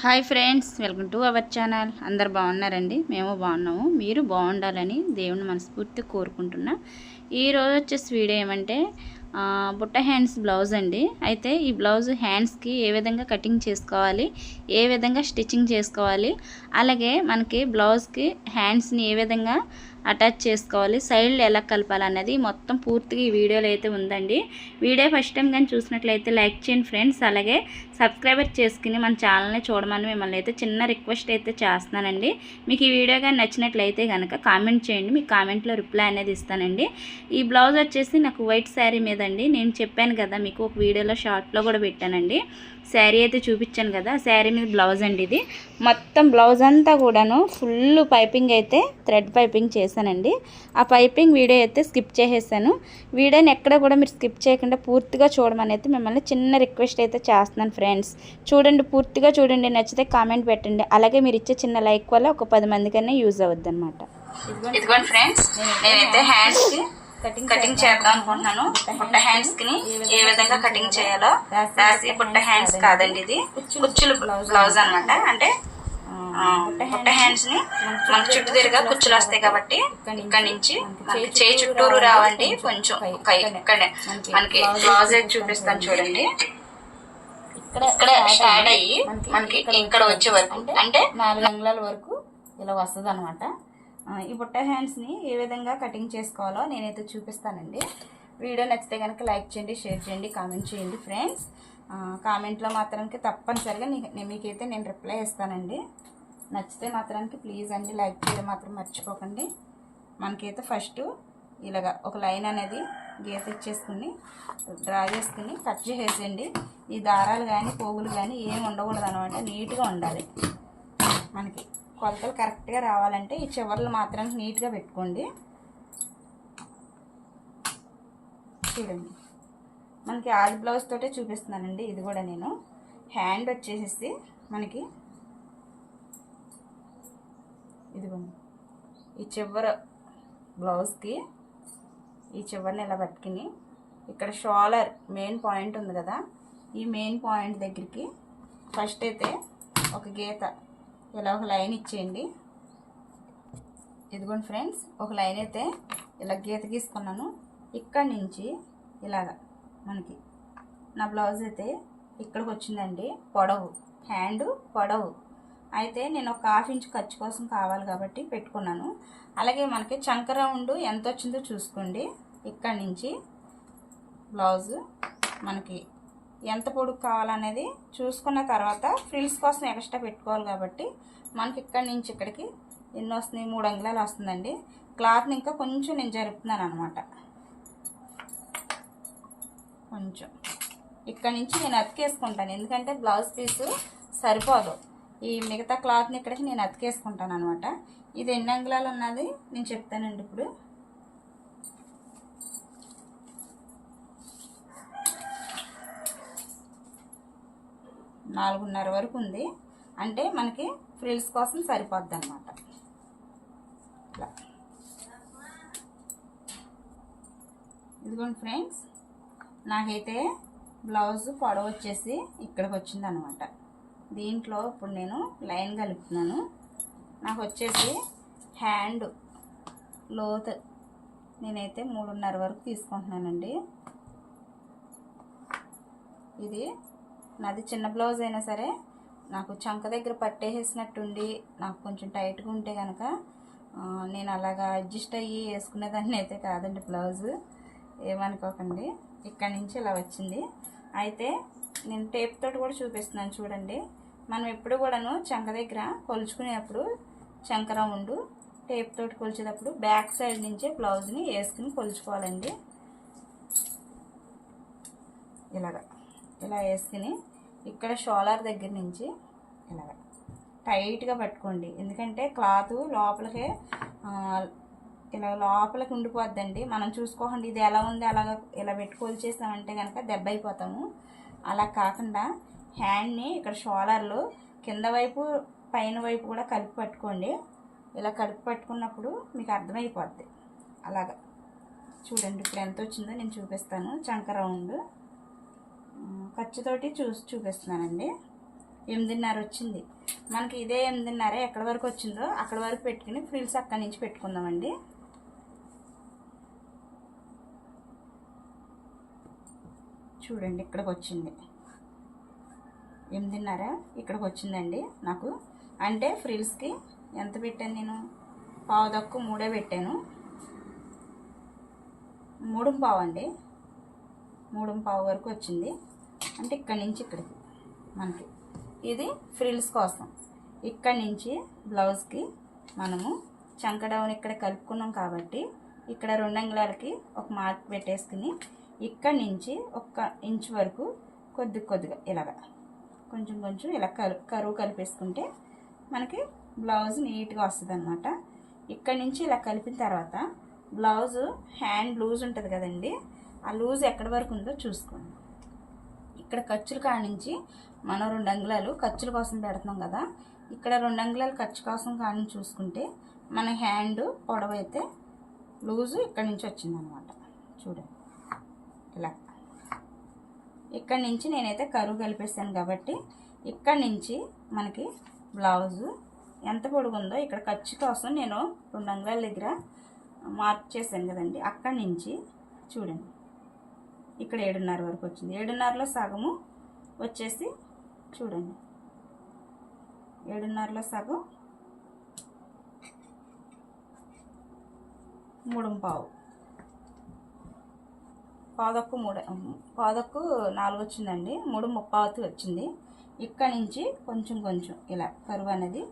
Hi friends welcome to our channel. అందరు బాగున్నారండి? మేము బాగున్నాము. మీరు బాగుండాలని దేవుని మనస్ఫూర్తి కోరుకుంటున్నా. ఈరోజు వచ్చేసి వీడియో ఏమంటే బుట్ట హ్యాండ్స్ బ్లౌజ్ అండి. అయితే ఈ బ్లౌజ్ హ్యాండ్స్కి ఏ విధంగా కటింగ్ చేసుకోవాలి ఏ విధంగా స్టిచ్చింగ్ చేసుకోవాలి అలాగే మనకి బ్లౌజ్కి హ్యాండ్స్ని ఏ విధంగా అటాచ్ చేసుకోవాలి. సైడ్లు ఎలా కలపాలన్నది మొత్తం పూర్తిగా ఈ వీడియోలో అయితే ఉందండి. వీడియో ఫస్ట్ టైం కానీ చూసినట్లయితే లైక్ చేయండి ఫ్రెండ్స్. అలాగే సబ్స్క్రైబర్ చేసుకుని మన ఛానల్ని చూడమని మిమ్మల్ని అయితే చిన్న రిక్వెస్ట్ అయితే చేస్తున్నానండి. మీకు ఈ వీడియో కానీ నచ్చినట్లయితే కనుక కామెంట్ చేయండి. మీ కామెంట్లో రిప్లై అనేది ఇస్తానండి. ఈ బ్లౌజ్ వచ్చేసి నాకు వైట్ శారీ మీద అండి నేను చెప్పాను కదా మీకు ఒక వీడియోలో షార్ట్లో కూడా పెట్టానండి. శారీ అయితే చూపించాను కదా శారీ మీద బ్లౌజ్ అండి ఇది. మొత్తం బ్లౌజ్ అంతా కూడాను ఫుల్ పైపింగ్ అయితే థ్రెడ్ పైపింగ్ చేశానండి. ఆ పైపింగ్ వీడియో అయితే స్కిప్ చేసేసాను. వీడియోని ఎక్కడ కూడా మీరు స్కిప్ చేయకుండా పూర్తిగా చూడమని అయితే మిమ్మల్ని చిన్న రిక్వెస్ట్ అయితే చేస్తున్నాను ఫ్రెండ్స్. చూడండి పూర్తిగా చూడండి నచ్చితే కామెంట్ పెట్టండి. అలాగే మీరు ఇచ్చే చిన్న లైక్ వల్ల ఒక పది మందికైనా యూజ్ అవుద్ది అనమాట ఇదిగోండి ఫ్రెండ్స్ నేనైతే హ్యాండ్స్ కటింగ్ చేద్దాం అనుకుంటున్నాను. బుట్ట హ్యాండ్స్కి ఏ విధంగా కటింగ్ చేయాలో రాసి బుట్ట హ్యాండ్స్ కాదండి. ఇది. కుచ్చులు బ్లౌజ్ అన్నమాట. అంటే ఆ, బుట్ట హ్యాండ్స్ని మనకి చుట్టూ తిరిగా కుచ్చులు వస్తాయి కాబట్టి ఇక్కడ నుంచి మనకి చేయి చుట్టూరు రావండి కొంచెం ఇక్కడే మనకి బ్లౌజ్ అయితే చూపిస్తాను చూడండి. ఇక్కడ స్టార్ట్ అయ్యి మనకి ఇక్కడ వచ్చే వరకు అంటే నాలుగు అంగుళాల వరకు ఇలా వస్తుంది అనమాట ఈ బుట్ట హ్యాండ్స్ని ఏ విధంగా కటింగ్ చేసుకోవాలో నేనైతే చూపిస్తానండి. వీడియో నచ్చితే కనుక లైక్ చేయండి షేర్ చేయండి కామెంట్ చేయండి ఫ్రెండ్స్. కామెంట్లో మాత్రానికి తప్పనిసరిగా నీ- మీకైతే నేను రిప్లై ఇస్తానండి. నచ్చితే మాత్రానికి ప్లీజ్ అండి లైక్ చేయడం మాత్రం మర్చిపోకండి. మనకైతే ఫస్ట్ ఇలాగా ఒక లైన్ అనేది గీత ఇచ్చేసుకుని డ్రా చేసుకుని కట్ చేసేయండి. ఈ దారాలు కానీ పోగులు కానీ ఏమి ఉండకూడదు అనమాట నీట్గా ఉండాలి. మనకి కొలతలు కరెక్ట్గా రావాలంటే ఈ చివర్లు మాత్రం నీట్గా పెట్టుకోండి. చూడండి. మనకి ఆది బ్లౌజ్ తోటే చూపిస్తున్నానండి ఇది కూడా నేను. హ్యాండ్ వచ్చేసేసి మనకి ఇదిగోండి. ఈ చివర బ్లౌజ్కి ఈ చివరిని ఇలా పట్టుకుని ఇక్కడ షోలర్ మెయిన్ పాయింట్ ఉంది కదా ఈ మెయిన్ పాయింట్ దగ్గరికి ఫస్ట్ అయితే ఒక గీత ఇలా ఒక లైన్ ఇచ్చేయండి. ఇదిగోండి ఫ్రెండ్స్ ఒక లైన్ అయితే ఇలా గీత గీసుకున్నాను. ఇక్కడి నుంచి ఇలాగ మనకి నా బ్లౌజ్ అయితే ఇక్కడికి వచ్చిందండి. పొడవు హ్యాండ్ పొడవు. అయితే నేను ఒక హాఫ్ ఇంచ్ ఖర్చు కోసం కావాలి కాబట్టి పెట్టుకున్నాను. అలాగే మనకి చంక రౌండ్ ఎంత వచ్చిందో చూసుకోండి. ఇక్కడి నుంచి బ్లౌజ్ మనకి ఎంత పొడుగు కావాలనేది చూసుకున్న తర్వాత ఫ్రిల్స్ కోసం ఎక్స్ట్రా పెట్టుకోవాలి కాబట్టి మనకి ఇక్కడి నుంచి ఇక్కడికి ఎన్ని వస్తున్నాయి? మూడు అంగుళాలు వస్తుందండి. క్లాత్ని ఇంకా కొంచెం నేను జరుపుతున్నాను అనమాట కొంచెం. ఇక్కడ నుంచి నేను అతికేసుకుంటాను. ఎందుకంటే బ్లౌజ్ పీసు సరిపోదు. ఈ మిగతా క్లాత్ని ఇక్కడికి నేను అతికేసుకుంటాను అనమాట ఇది ఎన్ని అంగుళాలు ఉన్నది? నేను చెప్తానండి ఇప్పుడు. నాలుగున్నర వరకు ఉంది. అంటే మనకి ఫ్రిల్స్ కోసం సరిపోద్ది అనమాట ఇట్లా ఇదిగోండి ఫ్రెండ్స్ నాకైతే బ్లౌజ్ పొడవు వచ్చేసి ఇక్కడికి వచ్చింది అనమాట దీంట్లో ఇప్పుడు నేను లైన్ కలుపుతున్నాను. నాకు వచ్చేసి హ్యాండ్ లోత్ నేనైతే మూడున్నర వరకు తీసుకుంటున్నానండి. ఇది నాది చిన్న బ్లౌజ్ అయినా సరే నాకు చంక దగ్గర పట్టేసేసినట్టుండి నాకు కొంచెం టైట్గా ఉంటే కనుక నేను అలాగా అడ్జస్ట్ అయ్యి వేసుకునేదాన్ని అయితే కాదండి బ్లౌజ్. ఏమనుకోకండి ఇక్కడ నుంచి ఇలా వచ్చింది. అయితే నేను టేప్ తోటి కూడా చూపిస్తున్నాను చూడండి. మనం ఎప్పుడు కూడాను చంక దగ్గర కొలుచుకునేటప్పుడు చంక రౌండ్ టేప్ తోటి కొలిచేటప్పుడు బ్యాక్ సైడ్ నుంచే బ్లౌజ్ని వేసుకుని కొలుచుకోవాలండి. ఇలాగా. ఇలా వేసుకుని ఇక్కడ షోలర్ దగ్గర నుంచి ఇలాగ టైట్గా పట్టుకోండి. ఎందుకంటే క్లాత్ లోపలికే ఇలా లోపలికి ఉండిపోద్దండి. మనం చూసుకోకండి ఇది ఎలా ఉంది అలాగ ఇలా పెట్టుకోలు చేస్తామంటే కనుక దెబ్బ అయిపోతాము అలా కాకుండా హ్యాండ్ని ఇక్కడ షోలర్లు కింద వైపు పైన వైపు కూడా కలిపి పట్టుకోండి. ఇలా కలిపి పట్టుకున్నప్పుడు మీకు అర్థమైపోద్ది. అలాగా. చూడండి ఇప్పుడు ఎంత వచ్చిందో నేను చూపిస్తాను. చంక రౌండ్. ఖర్చుతోటి చూసి చూపిస్తున్నానండి. ఎనిమిదిన్నర వచ్చింది. మనకి ఇదే ఎనిమిదిన్నర ఎక్కడి వరకు వచ్చిందో అక్కడ వరకు పెట్టుకుని ఫ్రిల్స్ అక్కడి నుంచి పెట్టుకుందామండి. చూడండి ఇక్కడికి వచ్చింది. ఎనిమిదిన్నర ఇక్కడికి వచ్చిందండి నాకు. అంటే ఫ్రిల్స్కి ఎంత పెట్టాను నేను? పావు దక్కు మూడే పెట్టాను. మూడు పావు అండి. మూడు పావు వరకు వచ్చింది. అంటే ఇక్కడి నుంచి ఇక్కడికి మనకి. ఇది ఫ్రిల్స్ కోసం. ఇక్కడి నుంచి బ్లౌజ్కి మనము చంక డౌన్ ఇక్కడ కలుపుకున్నాం కాబట్టి ఇక్కడ రెండు అంగుళాలకి ఒక మార్క్ పెట్టేసుకుని ఇక్కడి నుంచి ఒక ఇంచ్ వరకు కొద్ది కొద్దిగా ఇలాగ కొంచెం కొంచెం ఇలా కరు కరువు కలిపేసుకుంటే మనకి బ్లౌజ్ నీట్గా వస్తుంది అనమాట ఇక్కడి నుంచి ఇలా కలిపిన తర్వాత బ్లౌజ్ హ్యాండ్ లూజ్ ఉంటుంది కదండి. ఆ లూజ్ ఎక్కడి వరకు ఉందో చూసుకోండి. ఇక్కడ ఖర్చులు కాడ నుంచి మనం రెండు అంగుళాలు ఖర్చుల కోసం పెడుతున్నాం కదా ఇక్కడ రెండు అంగుళాలు ఖర్చు కోసం కాని చూసుకుంటే మన హ్యాండ్ పొడవైతే లూజు ఇక్కడి నుంచి వచ్చిందనమాట. చూడండి. ఇలా. ఇక్కడి నుంచి నేనైతే కరువు కలిపేసాను కాబట్టి ఇక్కడి నుంచి మనకి బ్లౌజు ఎంత పొడుగుందో ఇక్కడ ఖర్చు కోసం నేను రెండు అంగుళాల దగ్గర మార్క్ చేశాను కదండి. అక్కడి నుంచి చూడండి. ఇక్కడ ఏడున్నర వరకు వచ్చింది. ఏడున్నరలో సగము వచ్చేసి చూడండి. ఏడున్నరలో సగం మూడుంపావు. పాదక్కు మూడు పాదక్కు నాలుగు వచ్చిందండి. మూడు ముప్పావతి వచ్చింది. ఇక్కడ నుంచి కొంచెం కొంచెం ఇలా కరువు అనేది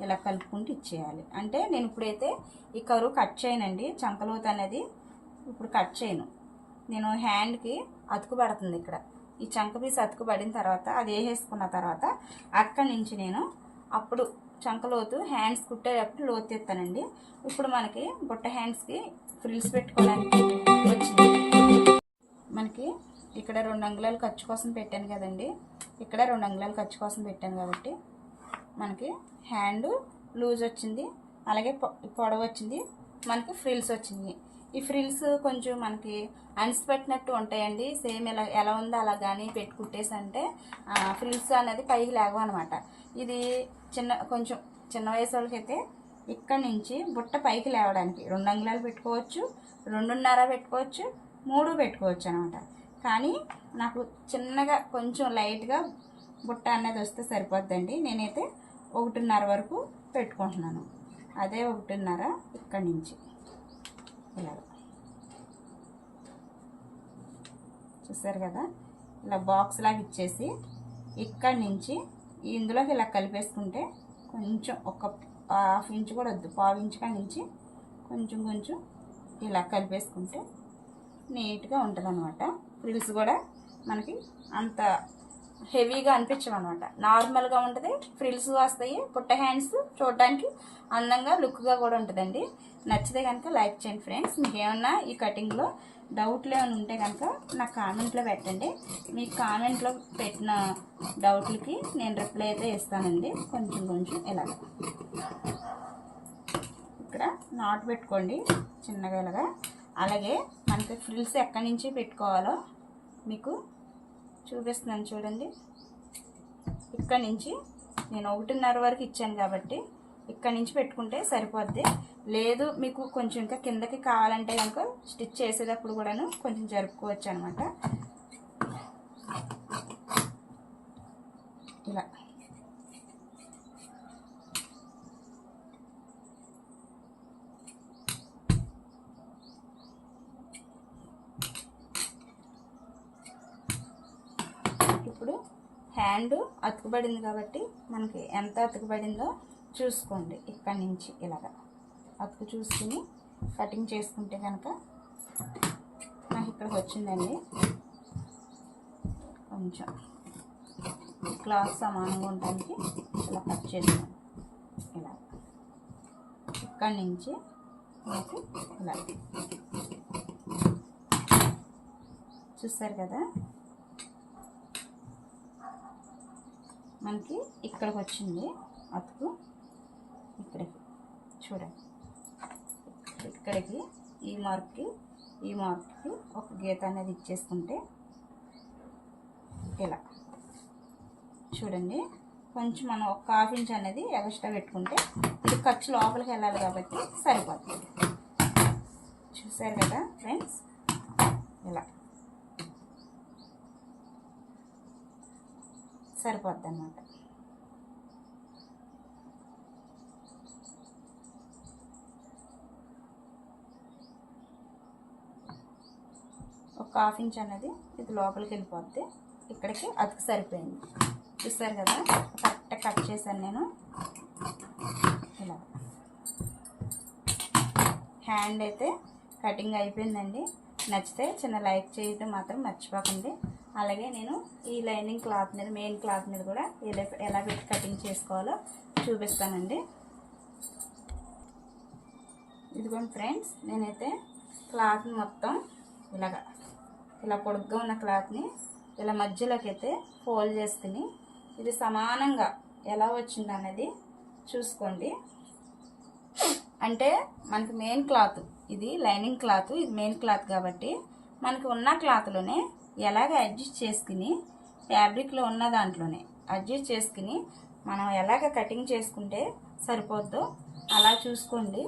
ఇలా కలుపుకుంటూ ఇచ్చేయాలి. అంటే నేను ఇప్పుడైతే ఈ కరువు కట్ చేయనండి. చంకలోత అనేది ఇప్పుడు కట్ చేయను. నేను హ్యాండ్కి అతుకు పడుతుంది ఇక్కడ. ఈ చంక పీస్ అతుకు పడిన తర్వాత అది వేసేసుకున్న తర్వాత అక్కడి నుంచి నేను అప్పుడు చంక లోతు హ్యాండ్స్ కుట్టేటప్పుడు లోతు ఎత్తానండి ఇప్పుడు మనకి బుట్ట హ్యాండ్స్కి ఫ్రిల్స్ పెట్టుకోవడానికి వచ్చింది. మనకి ఇక్కడ రెండు అంగుళాలు ఖర్చు కోసం పెట్టాను కదండి. ఇక్కడ రెండు అంగుళాలు ఖర్చు కోసం పెట్టాను కాబట్టి మనకి హ్యాండ్ లూజ్ వచ్చింది. అలాగే పొ- పొడవు వచ్చింది. మనకి ఫ్రిల్స్ వచ్చింది. ఈ ఫ్రిల్స్ కొంచెం మనకి అనిసి పెట్టినట్టు ఉంటాయండి. సేమ్ ఎలా ఎలా ఉందో అలా కానీ పెట్టుకుంటేసి అంటే ఫ్రిల్స్ అనేది పైకి లేవు అనమాట ఇది చిన్న కొంచెం చిన్న వయసు వాళ్ళకైతే ఇక్కడ నుంచి బుట్ట పైకి లేవడానికి రెండు అంగుళాలు పెట్టుకోవచ్చు రెండున్నర పెట్టుకోవచ్చు మూడు పెట్టుకోవచ్చు అనమాట. కానీ నాకు చిన్నగా కొంచెం లైట్గా బుట్ట అనేది వస్తే సరిపోద్దండి. నేనైతే ఒకటిన్నర వరకు పెట్టుకుంటున్నాను. అదే ఒకటిన్నర ఇక్కడి నుంచి. ఇలాగ చూసారు కదా? ఇలా బాక్స్ లాగా ఇచ్చేసి ఇక్కడి నుంచి ఇందులోకి ఇలా కలిపేసుకుంటే కొంచెం ఒక హాఫ్ ఇంచ్ కూడా వద్దు పావు ఇంచ్ నుంచి కొంచెం కొంచెం ఇలా కలిపేసుకుంటే నీట్గా ఉంటుంది అనమాట ఫ్రిల్స్ కూడా మనకి అంత హెవీగా అనిపించమన్నమాట నార్మల్గా ఉంటుంది ఫ్రిల్స్ వస్తాయి పుట్ట హ్యాండ్స్ చూడడానికి అందంగా లుక్గా కూడా ఉంటుందండి. నచ్చితే కనుక లైక్ చేయండి ఫ్రెండ్స్. మీకు ఏమన్నా ఈ కటింగ్లో డౌట్లు ఏమైనా ఉంటే కనుక నా కామెంట్లో పెట్టండి. మీ కామెంట్లో పెట్టిన డౌట్లకి నేను రిప్లై అయితే ఇస్తానండి. కొంచెం కొంచెం ఇలాగ. ఇక్కడ నాట్ పెట్టుకోండి చిన్నగా ఇలాగా. అలాగే మనకి ఫ్రిల్స్ ఎక్కడి నుంచి పెట్టుకోవాలో మీకు చూపిస్తున్నాను చూడండి. ఇక్కడ నుంచి నేను ఒకటిన్నర వరకు ఇచ్చాను కాబట్టి ఇక్కడ నుంచి పెట్టుకుంటే సరిపోద్ది. లేదు మీకు కొంచెం ఇంకా కిందకి కావాలంటే కనుక స్టిచ్ చేసేటప్పుడు కూడాను కొంచెం జరుపుకోవచ్చు అనమాట ఇలా ఇప్పుడు హ్యాండ్ అతుకుబడింది కాబట్టి మనకి ఎంత అతుకుబడిందో చూసుకోండి ఇక్కడి నుంచి ఇలాగ. అతుకు చూసుకుని కటింగ్ చేసుకుంటే కనుక నాకు ఇక్కడికి వచ్చిందండి. కొంచెం క్లాత్ సమానంగా ఉండడానికి ఇలా కట్ చేసాను ఇలా. ఇక్కడి నుంచి మనకి ఇలా. చూస్తారు కదా? మనకి ఇక్కడికి వచ్చింది అతుకు ఇక్కడికి. చూడండి. ఇక్కడికి ఈ మార్క్కి ఈ మార్క్కి ఒక గీత అనేది ఇచ్చేసుకుంటే ఇలా. చూడండి. కొంచెం మనం ఒక హాఫ్ ఇంచ్ అనేది ఎక్స్ట్రా పెట్టుకుంటే ఇది ఖర్చు లోపలికి వెళ్ళాలి కాబట్టి సరిపోతుంది. చూసారు కదా ఫ్రెండ్స్? ఇలా. సరిపోద్ది అన్నమాట ఒక హాఫ్ ఇంచ్ అనేది ఇది లోపలికి వెళ్ళిపోద్ది. ఇక్కడికి అతికి సరిపోయింది. చూస్తారు కదా కరెక్ట్గా కట్ చేశాను నేను. ఇలా. హ్యాండ్ అయితే కటింగ్ అయిపోయిందండి. నచ్చితే చిన్న లైక్ చేయటం మాత్రం మర్చిపోకండి. అలాగే నేను ఈ లైనింగ్ క్లాత్ మీద మెయిన్ క్లాత్ మీద కూడా ఎలా ఎలా పెట్టి కటింగ్ చేసుకోవాలో చూపిస్తానండి. ఇదిగోండి ఫ్రెండ్స్ నేనైతే క్లాత్ మొత్తం ఇలాగా ఇలా పొడుగ్గా ఉన్న క్లాత్ని ఇలా మధ్యలోకి అయితే ఫోల్డ్ చేసుకుని ఇది సమానంగా ఎలా వచ్చింది అనేది చూసుకోండి. అంటే మనకి మెయిన్ క్లాత్ ఇది లైనింగ్ క్లాత్ ఇది మెయిన్ క్లాత్ కాబట్టి మనకి ఉన్న క్లాత్లోనే ఎలాగ అడ్జస్ట్ చేసుకుని ఫ్యాబ్రిక్లో ఉన్న దాంట్లోనే అడ్జస్ట్ చేసుకుని మనం ఎలాగ కటింగ్ చేసుకుంటే సరిపోద్దో అలా చూసుకోండి.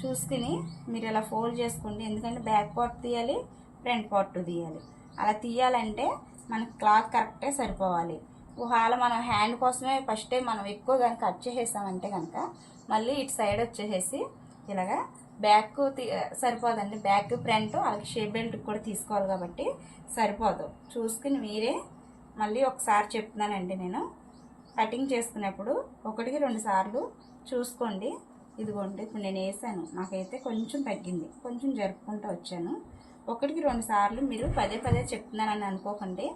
చూసుకుని మీరు ఇలా ఫోల్డ్ చేసుకోండి. ఎందుకంటే బ్యాక్ పార్ట్ తీయాలి ఫ్రంట్ పార్ట్ తీయాలి. అలా తీయాలంటే మనకి క్లాత్ కరెక్టే సరిపోవాలి. ఒకవేళ మనం హ్యాండ్ కోసమే ఫస్ట్ మనం ఎక్కువ కనుక కట్ చేసేసామంటే కనుక మళ్ళీ ఇటు సైడ్ వచ్చేసేసి ఇలాగా బ్యాక్ సరిపోదండి. బ్యాక్ ఫ్రంట్ అలాగే షేప్ బెల్ట్ కూడా తీసుకోవాలి కాబట్టి సరిపోదు. చూసుకుని మీరే మళ్ళీ ఒకసారి చెప్తున్నానండి నేను. కటింగ్ చేసుకునేప్పుడు ఒకటికి రెండు సార్లు చూసుకోండి. ఇదిగోండి ఇప్పుడు నేను వేసాను. నాకైతే కొంచెం తగ్గింది. కొంచెం జరుపుకుంటూ వచ్చాను. ఒకటికి రెండు సార్లు మీరు పదే పదే చెప్తున్నానని అనుకోకండి.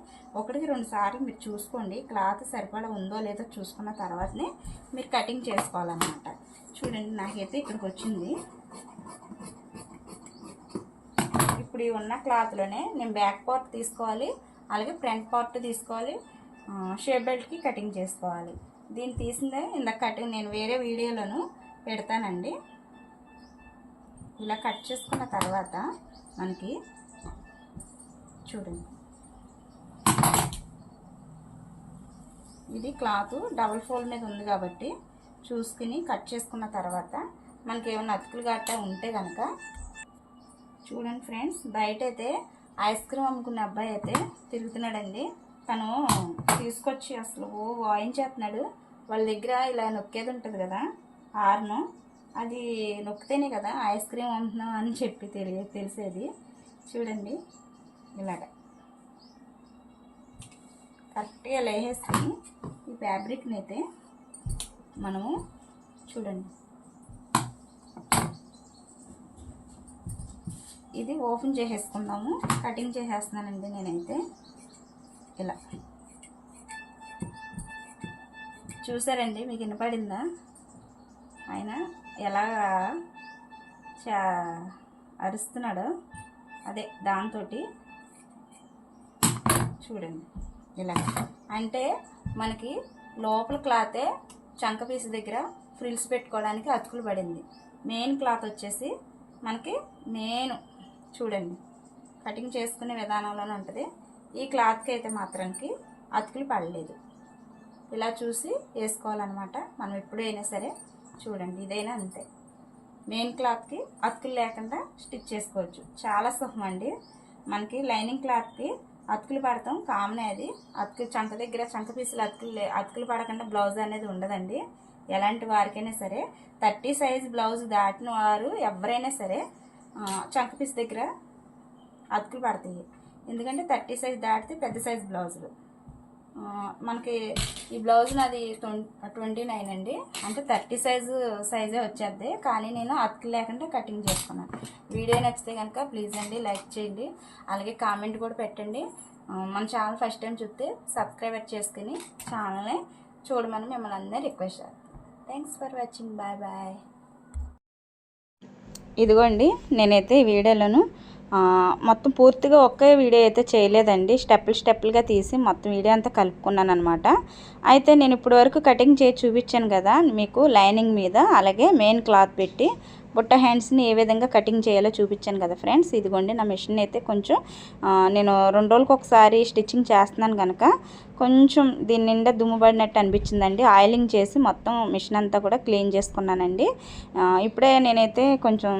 ఒకటికి రెండు సార్లు మీరు చూసుకోండి. క్లాత్ సరిపడా ఉందో లేదో చూసుకున్న తర్వాతనే మీరు కటింగ్ చేసుకోవాలన్నమాట. చూడండి నాకైతే ఇక్కడికి వచ్చింది. ఇప్పుడు ఈ ఉన్న క్లాత్లోనే నేను బ్యాక్ పార్ట్ తీసుకోవాలి అలాగే ఫ్రంట్ పార్ట్ తీసుకోవాలి షేప్ బెల్ట్కి కటింగ్ చేసుకోవాలి. దీన్ని తీసిందే ఇందాక కటింగ్ నేను వేరే వీడియోలను పెడతానండి. ఇలా కట్ చేసుకున్న తర్వాత మనకి చూడండి. ఇది క్లాత్ డబుల్ ఫోల్డ్ మీద ఉంది కాబట్టి చూసుకుని కట్ చేసుకున్న తర్వాత మనకి ఏమైనా అతుకులు గట్టా ఉంటే కనుక చూడండి ఫ్రెండ్స్ బయట అయితే ఐస్ క్రీమ్ అమ్ముకున్న అబ్బాయి అయితే తిరుగుతున్నాడండి. తను తీసుకొచ్చి అసలు ఓ వాయించేస్తున్నాడు వాళ్ళ దగ్గర ఇలా నొక్కేది ఉంటుంది కదా హార్ను. అది నొక్కితేనే కదా ఐస్ క్రీమ్ అమ్ముతున్నాం అని చెప్పి తెలియ తెలిసేది. చూడండి ఇలాగ. కరెక్ట్గా లేసేసుకుని ఈ ఫ్యాబ్రిక్ని అయితే మనము చూడండి. ఇది ఓపెన్ చేసేసుకుందాము. కటింగ్ చేసేస్తున్నానండి నేనైతే. ఇలా. చూసారండి మీకు వినపడిందా? ఆయన ఎలా చా అరుస్తున్నాడో అదే దాంతో చూడండి. ఇలా. అంటే మనకి లోపల క్లాతే చంక పీస్ దగ్గర ఫ్రిల్స్ పెట్టుకోవడానికి అతుకులు పడింది. మెయిన్ క్లాత్ వచ్చేసి మనకి మెయిన్ చూడండి. కటింగ్ చేసుకునే విధానంలోనే ఉంటుంది. ఈ క్లాత్కి అయితే మాత్రానికి అతుకులు పడలేదు. ఇలా చూసి వేసుకోవాలన్నమాట. మనం ఎప్పుడైనా సరే చూడండి ఇదైనా అంతే. మెయిన్ క్లాత్కి అతుకులు లేకుండా స్టిచ్ చేసుకోవచ్చు. చాలా సుఖం అండి. మనకి లైనింగ్ క్లాత్కి అతుకులు పడతాం. కామన్ అది. అతుకులు చంక దగ్గర చంక పీసులు అతుకులు అతుకులు పడకుండా బ్లౌజ్ అనేది ఉండదండి. ఎలాంటి వారికైనా సరే థర్టీ సైజ్ బ్లౌజ్ దాటిన వారు ఎవరైనా సరే చంక పీస్ దగ్గర అతుకులు పడతాయి. ఎందుకంటే థర్టీ సైజ్ దాటితే పెద్ద సైజ్ బ్లౌజులు. మనకి ఈ బ్లౌజ్ నాది ట్వంటీ నైన్ అండి. అంటే థర్టీ సైజు సైజే వచ్చేది కానీ నేను అతుకులు లేకుండా కటింగ్ చేసుకున్నాను. వీడియో నచ్చితే కనుక ప్లీజ్ అండి లైక్ చేయండి. అలాగే కామెంట్ కూడా పెట్టండి. మన ఛానల్ ఫస్ట్ టైం చూస్తే సబ్స్క్రైబర్ చేసుకుని ఛానల్ని చూడమని మిమ్మల్ని అందరూ రిక్వెస్ట్ చేస్తాను. Thanks for watching. Bye bye. ఇదిగోండి నేనైతే ఈ వీడియోలను మొత్తం పూర్తిగా ఒకే వీడియో అయితే చేయలేదండి. స్టెప్పులు స్టెప్పులుగా తీసి మొత్తం వీడియో అంతా కలుపుకున్నాను అనమాట అయితే నేను ఇప్పటి వరకు కటింగ్ చేసి చూపించాను కదా మీకు లైనింగ్ మీద అలాగే మెయిన్ క్లాత్ పెట్టి బుట్ట హ్యాండ్స్ని ఏ విధంగా కటింగ్ చేయాలో చూపించాను కదా ఫ్రెండ్స్. ఇదిగోండి నా మిషన్ అయితే కొంచెం నేను రెండు రోజులకు ఒకసారి స్టిచ్చింగ్ చేస్తున్నాను కనుక కొంచెం దీని నిండా దుమ్ము పడినట్టు అనిపించిందండి. ఆయిలింగ్ చేసి మొత్తం మిషన్ అంతా కూడా క్లీన్ చేసుకున్నానండి. ఇప్పుడే నేనైతే కొంచెం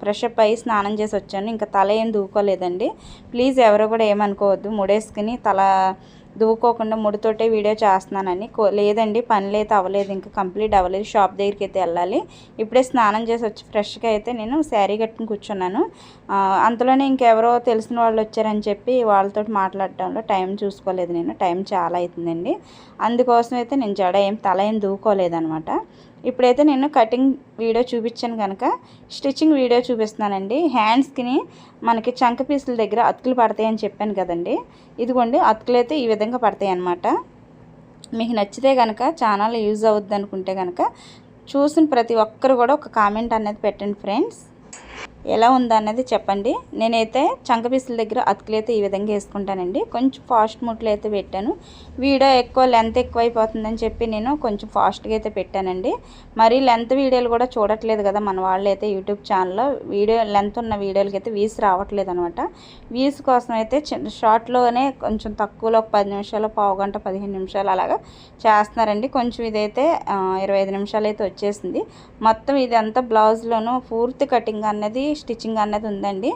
ఫ్రెష్ అప్ అయ్యి స్నానం చేసి వచ్చాను. ఇంకా తల ఏం దూకోలేదండి. ప్లీజ్ ఎవరు కూడా ఏమనుకోవద్దు. ముడేసుకుని తల దువ్వుకోకుండా ముడితోటే వీడియో చేస్తున్నానని కో- లేదండి పనులు అయితే అవ్వలేదు ఇంకా కంప్లీట్ అవ్వలేదు షాప్ దగ్గరికి అయితే వెళ్ళాలి. ఇప్పుడే స్నానం చేసి వచ్చి ఫ్రెష్గా అయితే నేను శారీ కట్టుకుని కూర్చున్నాను. అంతలోనే ఇంకెవరో తెలిసిన వాళ్ళు వచ్చారని చెప్పి వాళ్ళతో మాట్లాడటంలో టైం చూసుకోలేదు నేను టైం చాలా అవుతుందండి. అందుకోసం అయితే నేను జడ ఏం తల ఏం దూకోలేదనమాట ఇప్పుడైతే నేను కటింగ్ వీడియో చూపించాను కనుక స్టిచ్చింగ్ వీడియో చూపిస్తున్నానండి. హ్యాండ్స్కి మనకి చంక పీసుల దగ్గర అతుకులు పడతాయని చెప్పాను కదండి. ఇదిగోండి అతుకులు అయితే ఈ విధంగా పడతాయి అన్నమాట. మీకు నచ్చితే కనుక ఛానల్ యూజ్ అవుద్ది అనుకుంటే కనుక చూసిన ప్రతి ఒక్కరు కూడా ఒక కామెంట్ అనేది పెట్టండి ఫ్రెండ్స్. ఎలా ఉందన్నది చెప్పండి. నేనైతే చంకపీసుల దగ్గర అతుకులు అయితే ఈ విధంగా వేసుకుంటానండి. కొంచెం ఫాస్ట్ ముట్లు అయితే పెట్టాను. వీడియో ఎక్కువ లెంత్ ఎక్కువ అయిపోతుందని చెప్పి నేను కొంచెం ఫాస్ట్గా అయితే పెట్టానండి. మరి లెంత్ వీడియోలు కూడా చూడట్లేదు కదా మన వాళ్ళు అయితే యూట్యూబ్ ఛానల్లో. వీడియో లెంత్ ఉన్న వీడియోలకి అయితే వీస్ రావట్లేదు అనమాట వీస్ కోసం అయితే చిన్న షార్ట్లోనే కొంచెం తక్కువలో ఒక పది నిమిషాలు పావు గంట పదిహేను నిమిషాలు అలాగా చేస్తున్నారండి. కొంచెం ఇదైతే ఇరవై ఐదు నిమిషాలు అయితే వచ్చేసింది. మొత్తం ఇదంతా బ్లౌజ్లోను పూర్తి కటింగ్ అన్నది స్టిచ్చింగ్ అన్నది ఉందండి.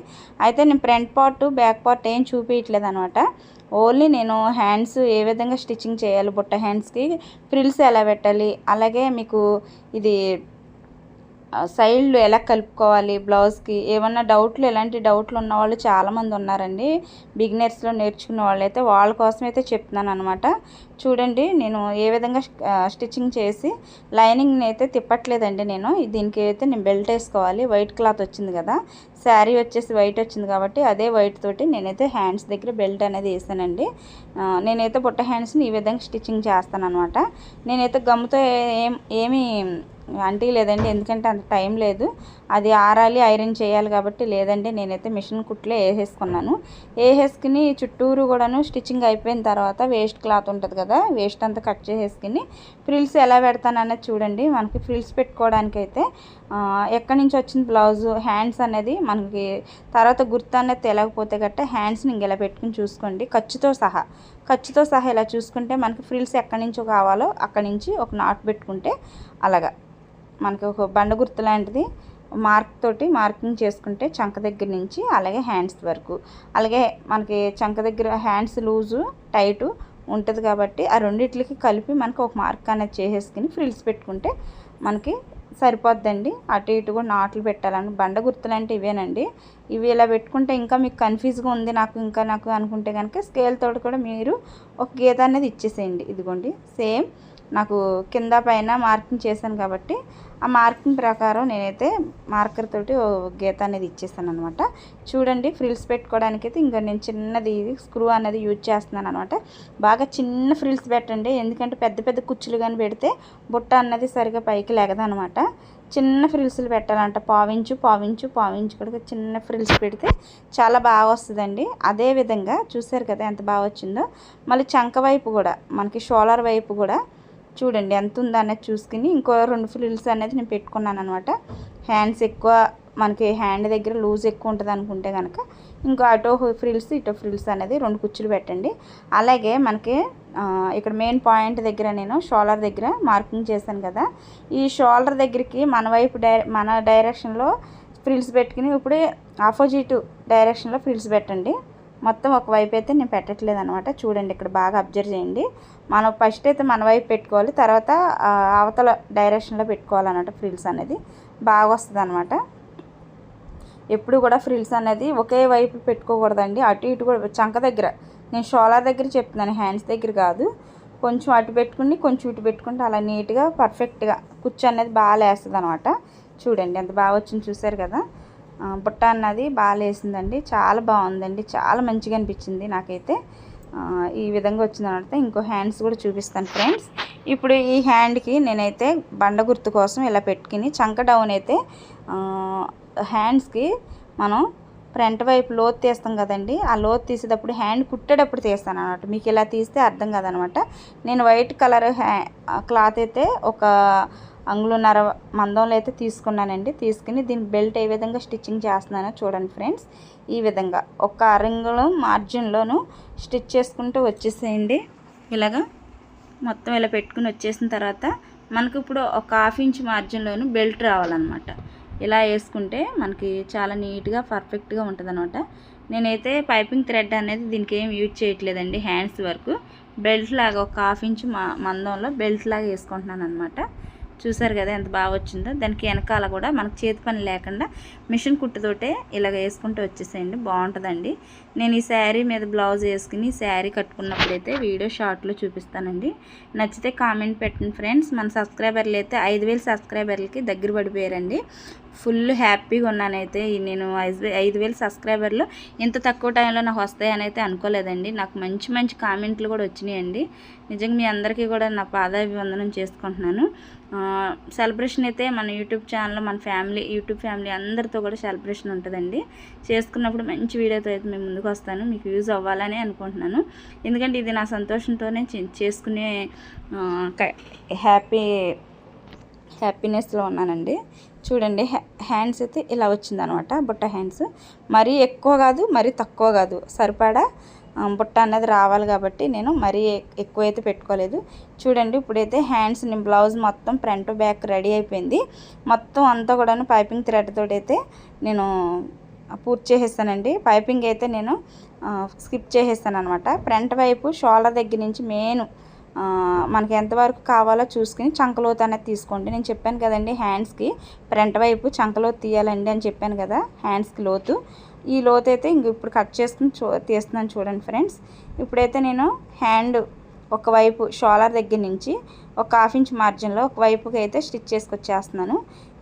అయితే నేను ఫ్రంట్ పార్ట్ బ్యాక్ పార్ట్ ఏం చూపించట్లేదు అనమాట ఓన్లీ నేను హ్యాండ్స్ ఏ విధంగా స్టిచ్చింగ్ చేయాలి బుట్ట హ్యాండ్స్కి ఫ్రిల్స్ ఎలా పెట్టాలి అలాగే మీకు ఇది సైడ్లు ఎలా కలుపుకోవాలి బ్లౌజ్కి ఏమన్నా డౌట్లు ఎలాంటి డౌట్లు ఉన్న వాళ్ళు చాలామంది ఉన్నారండి. బిగినర్స్లో నేర్చుకున్న వాళ్ళు అయితే వాళ్ళ కోసం అయితే చెప్తున్నాను అనమాట చూడండి నేను ఏ విధంగా స్టిచ్చింగ్ చేసి లైనింగ్ని అయితే తిప్పట్లేదండి నేను. దీనికి అయితే నేను బెల్ట్ వేసుకోవాలి వైట్ క్లాత్ వచ్చింది కదా శారీ వచ్చేసి వైట్ వచ్చింది కాబట్టి అదే వైట్ తోటి నేనైతే హ్యాండ్స్ దగ్గర బెల్ట్ అనేది వేసానండి. నేనైతే బుట్ట హ్యాండ్స్ని ఈ విధంగా స్టిచ్చింగ్ చేస్తాను అనమాట నేనైతే గమ్ముతో ఏం ఏమి అంటే లేదండి ఎందుకంటే అంత టైం లేదు. అది ఆరాలి ఐరన్ చేయాలి కాబట్టి లేదండి నేనైతే మిషన్ కుట్లే వేసేసుకున్నాను. వేసేసుకుని చుట్టూరు కూడాను స్టిచ్చింగ్ అయిపోయిన తర్వాత వేస్ట్ క్లాత్ ఉంటుంది కదా వేస్ట్ అంతా కట్ చేసేసుకుని ఫ్రిల్స్ ఎలా పెడతాను చూడండి. మనకి ఫ్రిల్స్ పెట్టుకోవడానికి అయితే ఎక్కడి నుంచి వచ్చింది బ్లౌజ్? హ్యాండ్స్ అనేది మనకి తర్వాత గుర్తు అనేది తెలియకపోతే గట్ట హ్యాండ్స్ని ఇంక ఇలా పెట్టుకుని చూసుకోండి. ఖర్చుతో సహా. ఖర్చుతో సహా ఇలా చూసుకుంటే మనకి ఫ్రిల్స్ ఎక్కడి నుంచో కావాలో అక్కడి నుంచి ఒక నాట్ పెట్టుకుంటే అలాగా. మనకి ఒక బండ గుర్తు లాంటిది మార్క్ తోటి మార్కింగ్ చేసుకుంటే చంక దగ్గర నుంచి అలాగే హ్యాండ్స్ వరకు. అలాగే మనకి చంక దగ్గర హ్యాండ్స్ లూజు టైటు ఉంటుంది కాబట్టి ఆ రెండిట్లకి కలిపి మనకి ఒక మార్క్ అనేది చేసేసుకుని ఫ్రిల్స్ పెట్టుకుంటే మనకి సరిపోద్దండి. అటు ఇటు కూడా నాట్లు పెట్టాలని. బండ గుర్తులు అంటే ఇవేనండి. ఇవి ఇలా పెట్టుకుంటే ఇంకా మీకు కన్ఫ్యూజ్గా ఉంది. నాకు ఇంకా నాకు అనుకుంటే కనుక స్కేల్ తోటి కూడా మీరు ఒక గీత అనేది ఇచ్చేసేయండి. ఇదిగోండి. సేమ్ నాకు కింద పైన మార్కింగ్ చేశాను కాబట్టి ఆ మార్కింగ్ ప్రకారం నేనైతే మార్కర్ తోటి ఓ గీత అనేది ఇచ్చేసాను అనమాట చూడండి ఫ్రిల్స్ పెట్టుకోవడానికి అయితే ఇంకా నేను చిన్నది స్క్రూ అనేది యూజ్ చేస్తున్నాను అనమాట బాగా చిన్న ఫ్రిల్స్ పెట్టండి ఎందుకంటే పెద్ద పెద్ద కుచ్చులు కానీ పెడితే బుట్ట అన్నది సరిగా పైకి లెగదనమాట చిన్న ఫ్రిల్స్లు పెట్టాలంట పావించు పావించు పావించు కూడా చిన్న ఫ్రిల్స్ పెడితే చాలా బాగా వస్తుందండి. అదే విధంగా చూసారు కదా ఎంత బాగా వచ్చిందో మళ్ళీ చంక వైపు కూడా మనకి షోలర్ వైపు కూడా చూడండి ఎంత ఉందో చూసుకుని ఇంకో రెండు ఫ్రిల్స్ అనేది నేను పెట్టుకున్నాను అనమాట హ్యాండ్స్ ఎక్కువ మనకి హ్యాండ్ దగ్గర లూజ్ ఎక్కువ ఉంటుంది అనుకుంటే కనుక ఇంకో అటో ఫ్రిల్స్ ఇటో ఫ్రిల్స్ అనేది రెండు కుచ్చులు పెట్టండి. అలాగే మనకి ఇక్కడ మెయిన్ పాయింట్ దగ్గర నేను షోల్డర్ దగ్గర మార్కింగ్ చేశాను కదా. ఈ షోల్డర్ దగ్గరికి మన వైపు డై మన డైరెక్షన్లో ఫ్రిల్స్ పెట్టుకుని ఇప్పుడు ఆపోజిట్ డైరెక్షన్లో ఫ్రిల్స్ పెట్టండి. మొత్తం ఒకవైపు అయితే నేను పెట్టట్లేదు అనమాట చూడండి ఇక్కడ బాగా అబ్జర్వ్ చేయండి. మనం ఫస్ట్ అయితే మన వైపు పెట్టుకోవాలి. తర్వాత అవతల డైరెక్షన్లో పెట్టుకోవాలన్నమాట ఫ్రిల్స్ అనేది. బాగా వస్తుంది అనమాట ఎప్పుడు కూడా ఫ్రిల్స్ అనేది ఒకే వైపు పెట్టుకోకూడదండి. అటు ఇటు కూడా చంక దగ్గర. నేను షోలార్ దగ్గర చెప్తున్నాను హ్యాండ్స్ దగ్గర కాదు. కొంచెం అటు పెట్టుకుని కొంచెం ఇటు పెట్టుకుంటే అలా నీట్గా పర్ఫెక్ట్గా కుచ్చు అనేది బాగా లేస్తుంది అనమాట చూడండి ఎంత బాగా వచ్చింది చూసారు కదా? బుట్ట అన్నది బాగా లేసిందండి చాలా బాగుందండి. చాలా మంచిగా అనిపించింది నాకైతే. ఈ విధంగా వచ్చింది అనమాట ఇంకో హ్యాండ్స్ కూడా చూపిస్తాను ఫ్రెండ్స్. ఇప్పుడు ఈ హ్యాండ్కి నేనైతే బండ గుర్తు కోసం ఇలా పెట్టుకుని చంక డౌన్ అయితే హ్యాండ్స్కి మనం ఫ్రంట్ వైపు లోతు తీస్తాం కదండి. ఆ లోతు తీసేటప్పుడు హ్యాండ్ కుట్టేటప్పుడు తీస్తాను అనమాట మీకు ఇలా తీస్తే అర్థం కాదనమాట. నేను వైట్ కలర్ హ్యా క్లాత్ అయితే ఒక అంగుళన్నర మందంలో అయితే తీసుకున్నానండి. తీసుకుని దీని బెల్ట్ ఏ విధంగా స్టిచ్చింగ్ చేస్తున్నానో చూడండి ఫ్రెండ్స్. ఈ విధంగా ఒక అరంగులు మార్జిన్లోను స్టిచ్ చేసుకుంటూ వచ్చేసేయండి. ఇలాగా మొత్తం ఇలా పెట్టుకుని వచ్చేసిన తర్వాత మనకి ఇప్పుడు ఒక హాఫ్ ఇంచ్ మార్జిన్లోను బెల్ట్ రావాలన్నమాట. ఇలా వేసుకుంటే మనకి చాలా నీట్గా పర్ఫెక్ట్గా ఉంటుంది నేనైతే పైపింగ్ థ్రెడ్ అనేది దీనికి ఏం యూజ్ చేయట్లేదండి హ్యాండ్స్ వరకు. బెల్ట్ లాగా ఒక హాఫ్ ఇంచ్ మందంలో బెల్ట్ లాగా వేసుకుంటున్నాను అనమాట చూసారు కదా ఎంత బాగా వచ్చిందో. దానికి వెనకాల కూడా మనకు చేతి పని లేకుండా మిషన్ కుట్టుతోటే ఇలాగ వేసుకుంటూ వచ్చేసేయండి. బాగుంటుందండి. నేను ఈ శారీ మీద బ్లౌజ్ వేసుకుని శారీ కట్టుకున్నప్పుడైతే వీడియో షార్ట్లో చూపిస్తానండి. నచ్చితే కామెంట్ పెట్టండి ఫ్రెండ్స్. మన సబ్స్క్రైబర్లు అయితే ఐదు వేలు సబ్స్క్రైబర్లకి దగ్గర పడిపోయారండి. ఫుల్ హ్యాపీగా ఉన్నానైతే నేను ఐదు ఐదు వేలు సబ్స్క్రైబర్లు. ఇంత తక్కువ టైంలో నాకు వస్తాయని అయితే అనుకోలేదండి. నాకు మంచి మంచి కామెంట్లు కూడా వచ్చినాయండి. నిజంగా మీ అందరికీ కూడా నా పాదాభివందనం చేసుకుంటున్నాను. సెలబ్రేషన్ అయితే మన యూట్యూబ్ ఛానల్లో మన ఫ్యామిలీ యూట్యూబ్ ఫ్యామిలీ అందరితో కూడా సెలబ్రేషన్ ఉంటుందండి. చేసుకున్నప్పుడు మంచి వీడియోతో అయితే మేము ముందుకు వస్తాను. మీకు యూజ్ అవ్వాలని అనుకుంటున్నాను. ఎందుకంటే ఇది నా సంతోషంతోనే చే- చేసుకునే హ్యాపీ హ్యాపీనెస్లో ఉన్నానండి. చూడండి హ్యా- హ్యాండ్స్ అయితే ఇలా వచ్చిందనమాట. బుట్ట హ్యాండ్స్ మరీ ఎక్కువ కాదు మరీ తక్కువ కాదు. సరిపడా బుట్ట అనేది రావాలి కాబట్టి నేను మరీ ఎక్కువ అయితే పెట్టుకోలేదు. చూడండి ఇప్పుడైతే హ్యాండ్స్ బ్లౌజ్ మొత్తం ఫ్రంట్ బ్యాక్ రెడీ అయిపోయింది. మొత్తం అంతా కూడాను పైపింగ్ థ్రెడ్ తోటైతే అయితే నేను పూర్తి చేసేస్తానండి. పైపింగ్ అయితే నేను స్కిప్ చేసేస్తాను అనమాట ఫ్రంట్ వైపు షోల్డర్ దగ్గర నుంచి మెయిన్ మనకి ఎంతవరకు కావాలో చూసుకుని చంకలోతు అనేది తీసుకోండి. నేను చెప్పాను కదండి హ్యాండ్స్కి ఫ్రంట్ వైపు చంకలోతు తీయాలండి అని చెప్పాను కదా హ్యాండ్స్కి లోతు. ఈ లోతు అయితే ఇంక ఇప్పుడు కట్ చేసుకుని చూ తీస్తున్నాను చూడండి ఫ్రెండ్స్. ఇప్పుడైతే నేను హ్యాండ్ ఒకవైపు షోలర్ దగ్గర నుంచి ఒక హాఫ్ ఇంచ్ మార్జిన్లో ఒకవైపుకి అయితే స్టిచ్ చేసుకొచ్చేస్తున్నాను.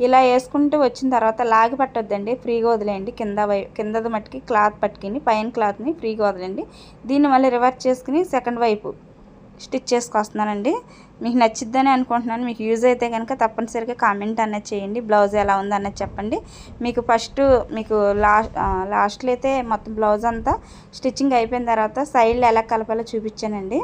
ఇలా వేసుకుంటూ వచ్చిన తర్వాత లాగి పట్టొద్దండి ఫ్రీగా వదిలేయండి. కింద వై కిందది మట్టుకి క్లాత్ పట్టుకుని పైన క్లాత్ని ఫ్రీగా వదిలేండి దీన్ని మళ్ళీ రివర్స్ చేసుకుని సెకండ్ వైపు స్టిచ్ చేసుకొస్తున్నానండి. మీకు నచ్చిద్దని అనుకుంటున్నాను. మీకు యూజ్ అయితే కనుక తప్పనిసరిగా కామెంట్ అన్నది చేయండి. బ్లౌజ్ ఎలా ఉంది అన్నది చెప్పండి. మీకు ఫస్ట్ మీకు లాస్ట్ లాస్ట్లో అయితే మొత్తం బ్లౌజ్ అంతా స్టిచ్చింగ్ అయిపోయిన తర్వాత సైడ్లు ఎలా కలపాలో చూపించానండి.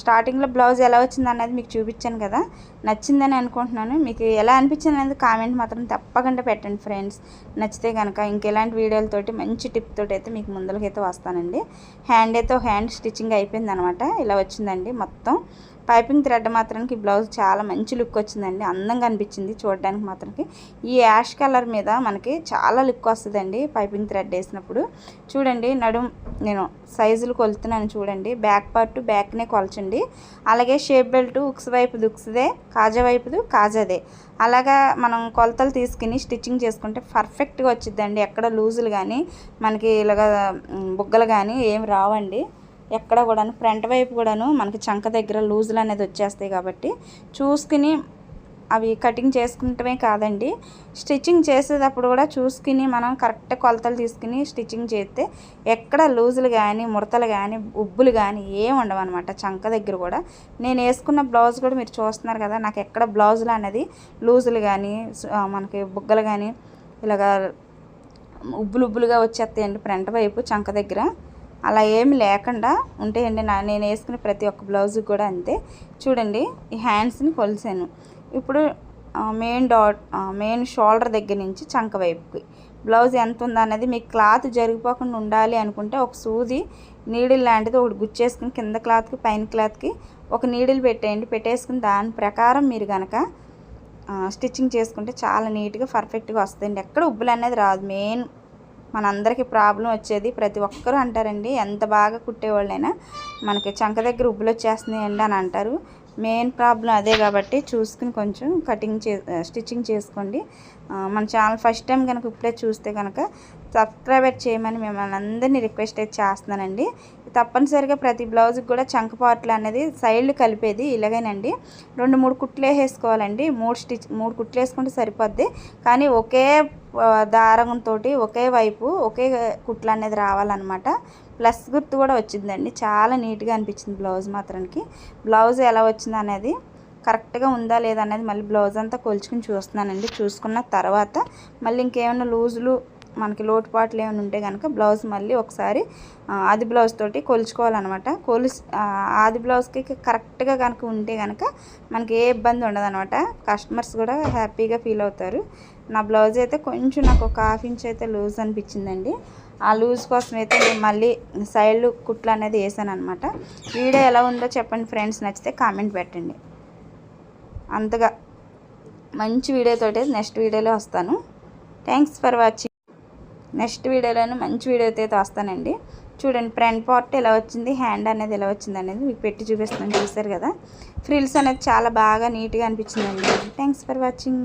స్టార్టింగ్లో బ్లౌజ్ ఎలా వచ్చింది అన్నది మీకు చూపించాను కదా. నచ్చిందని అనుకుంటున్నాను. మీకు ఎలా అనిపించింది అనేది కామెంట్ మాత్రం తప్పకుండా పెట్టండి ఫ్రెండ్స్ నచ్చితే కనుక ఇంకెలాంటి వీడియోలతోటి మంచి టిప్ తోటి అయితే మీకు ముందరకైతే వస్తానండి. హ్యాండ్ అయితే హ్యాండ్ స్టిచ్చింగ్ అయిపోయింది అనమాట ఇలా వచ్చిందండి మొత్తం. పైపింగ్ థ్రెడ్ మాత్రానికి బ్లౌజ్ చాలా మంచి లుక్ వచ్చిందండి. అందంగా అనిపించింది చూడడానికి మాత్రానికి. ఈ యాష్ కలర్ మీద మనకి చాలా లుక్ వస్తుందండి పైపింగ్ థ్రెడ్ వేసినప్పుడు. చూడండి నడుం నేను సైజులు కొలుతున్నాను చూడండి. బ్యాక్ పార్ట్ బ్యాక్నే కొలచండి. అలాగే షేప్ బెల్ట్ ఉక్స్ వైపు దుక్స్దే కాజా వైపుది కాజాదే. అలాగా మనం కొలతలు తీసుకుని స్టిచ్చింగ్ చేసుకుంటే పర్ఫెక్ట్గా వచ్చిద్దండి. ఎక్కడ లూజులు కానీ మనకి ఇలాగ బుగ్గలు కానీ ఏం రావండి. ఎక్కడ కూడాను ఫ్రంట్ వైపు కూడాను మనకి చంక దగ్గర లూజులు అనేది వచ్చేస్తాయి కాబట్టి చూసుకుని అవి కటింగ్ చేసుకుంటమే కాదండి. స్టిచ్చింగ్ చేసేటప్పుడు కూడా చూసుకుని మనం కరెక్ట్ కొలతలు తీసుకుని స్టిచ్చింగ్ చేస్తే ఎక్కడ లూజులు కానీ ముడతలు కానీ ఉబ్బులు కానీ ఏం ఉండవు అనమాట చంక దగ్గర కూడా. నేను వేసుకున్న బ్లౌజ్ కూడా మీరు చూస్తున్నారు కదా నాకు ఎక్కడ బ్లౌజులు అనేది లూజులు కానీ మనకి బుగ్గలు కానీ ఇలాగా ఉబ్బులు ఉబ్బులుగా వచ్చేస్తాయండి ఫ్రంట్ వైపు చంక దగ్గర. అలా ఏమి లేకుండా ఉంటాయండి. నా నేను వేసుకునే ప్రతి ఒక్క బ్లౌజ్ కూడా అంతే. చూడండి ఈ హ్యాండ్స్ని కొలిసాను. ఇప్పుడు మెయిన్ డాట్ మెయిన్ షోల్డర్ దగ్గర నుంచి చంక వైపుకి. బ్లౌజ్ ఎంత ఉందన్నది మీకు క్లాత్ జరిగిపోకుండా ఉండాలి అనుకుంటే ఒక సూది నీడిల్ లాంటిది ఒకటి గుచ్చేసుకుని కింద క్లాత్కి పైన క్లాత్కి ఒక నీడిల్ పెట్టేయండి. పెట్టేసుకుని దాని ప్రకారం మీరు కనుక స్టిచ్చింగ్ చేసుకుంటే చాలా నీట్గా పర్ఫెక్ట్గా వస్తుందండి ఎక్కడ ఉబ్బులు అనేది రాదు. మెయిన్ మనందరికీ ప్రాబ్లం వచ్చేది ప్రతి ఒక్కరూ అంటారండి. ఎంత బాగా కుట్టేవాళ్ళైనా మనకి చంక దగ్గర ఉబ్బులు వచ్చేస్తున్నాయండి అని అంటారు. మెయిన్ ప్రాబ్లం అదే కాబట్టి చూసుకుని కొంచెం కటింగ్ చే స్టిచ్చింగ్ చేసుకోండి. మన ఛానల్ ఫస్ట్ టైం కనుక ఇప్పుడే చూస్తే కనుక సబ్స్క్రైబర్ చేయమని మిమ్మల్ని అందరినీ రిక్వెస్ట్ అయితే చేస్తున్నానండి. తప్పనిసరిగా ప్రతి బ్లౌజ్కి కూడా చంక పార్ట్లు అనేది సైడ్లు కలిపేది ఇలాగేనండి. రెండు మూడు కుట్లు వేసుకోవాలండి మూడు స్టిచ్ మూడు కుట్లు వేసుకుంటే సరిపోద్ది. కానీ ఒకే దారంతో ఒకే వైపు ఒకే కుట్లు అనేది రావాలన్నమాట. ప్లస్ గుర్తు కూడా వచ్చిందండి. చాలా నీట్గా అనిపించింది బ్లౌజ్ మాత్రానికి. బ్లౌజ్ ఎలా వచ్చింది అనేది కరెక్ట్గా ఉందా లేదా అనేది మళ్ళీ బ్లౌజ్ అంతా కొలుచుకుని చూస్తున్నానండి. చూసుకున్న తర్వాత మళ్ళీ ఇంకేమైనా లూజులు మనకి లోటుపాట్లు ఏమైనా ఉంటే కనుక బ్లౌజ్ మళ్ళీ ఒకసారి ఆది బ్లౌజ్ తోటి కొలుచుకోవాలన్నమాట. కొలిసి ఆది బ్లౌజ్కి కరెక్ట్గా కనుక ఉంటే కనుక మనకి ఏ ఇబ్బంది ఉండదు కస్టమర్స్ కూడా హ్యాపీగా ఫీల్ అవుతారు. నా బ్లౌజ్ అయితే కొంచెం నాకు ఒక హాఫ్ ఇంచ్ అయితే లూజ్ అనిపించిందండి. ఆ లూజ్ కోసం అయితే నేను మళ్ళీ సైడ్ కుట్లు అనేది వేసాను అనమాట వీడియో ఎలా ఉందో చెప్పండి ఫ్రెండ్స్ నచ్చితే కామెంట్ పెట్టండి. అంతగా మంచి వీడియోతోటి నెక్స్ట్ వీడియోలో వస్తాను. Thanks for watching. నెక్స్ట్ వీడియోలోనే మంచి వీడియోతో అయితే వస్తానండి. చూడండి ఫ్రంట్ పార్ట్ ఎలా వచ్చింది హ్యాండ్ అనేది ఎలా వచ్చింది అనేది మీకు పెట్టి చూపిస్తాను చూసారు కదా? ఫ్రిల్స్ అనేది చాలా బాగా నీట్గా అనిపించిందండి. Thanks for watching.